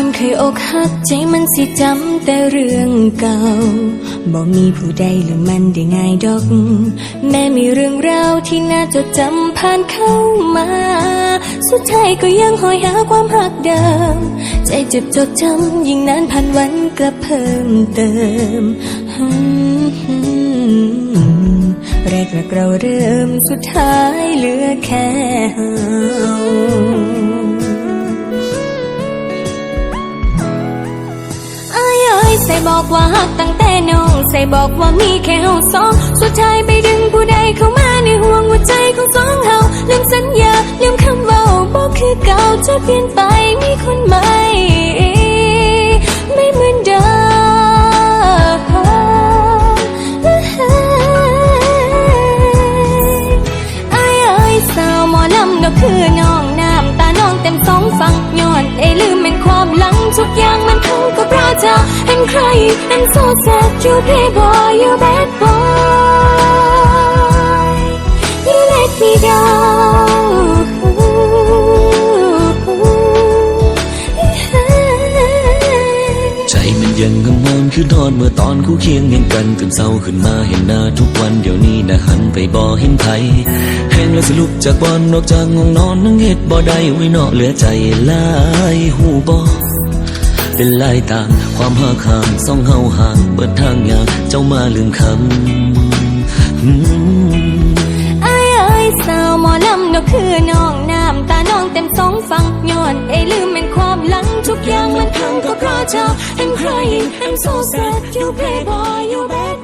คนเคยอกหักใจมันสิจำแต่เรื่องเก่าบ่มีผู้ใดลืมมันได้ง่ายดอก แม้มีเรื่องราวที่น่าจดจำผ่านเข้ามา สุดท้ายก็ยังหอยหาความหักเดิม ใจเจ็บจดจำยิ่งนานผ่านวันกลับเพิ่มเติมแรกรักเราเริ่มสุดท้ายเหลือแค่เฮา ใส่บอกว่าหักตั้งแต่น้อง ใส่บอกว่ามีแค่เฮาสอง สุดท้ายไปดึงผู้ใดเข้ามาในห่วงหัวใจของสองเฮาลืมสัญญาลืมคำเว้าบอกคือเก่าจะเปลี่ยนไปมีคนใหม่ไม่เหมือนเดิมอายเอ้สาวหมอลำก็คือน้อง นใครเห็นโซแซด you playboy you bad boy you let me down ใจมันยังงงงคือทอดเมื่อตอนคู่เคียงยังกันตื่นเศร้าขึ้นมาเห็นหน้าทุกวันเดี๋ยวนี้นะหันไปบ่เห็นไผแห้งแล้วสลุกจากบอนนอกจากงวงนอนนั่งเฮ็ดบ่ได้ไว้เนอกเหลือใจหลายหูบ่ เป็นลายต่าง ความหาคางสองเฮาห่าง เบิดทางยางเจ้ามาลืมคำอืมอายเอ้ยสาวหมอลำก็คือน้องน้ำตาน้องเต็มสองฟังย้อนไอ้ลืมเป็นความหลังทุกอย่างมันพังก็เพราะเจ้า I'm crying I'm so sad you playboy you bad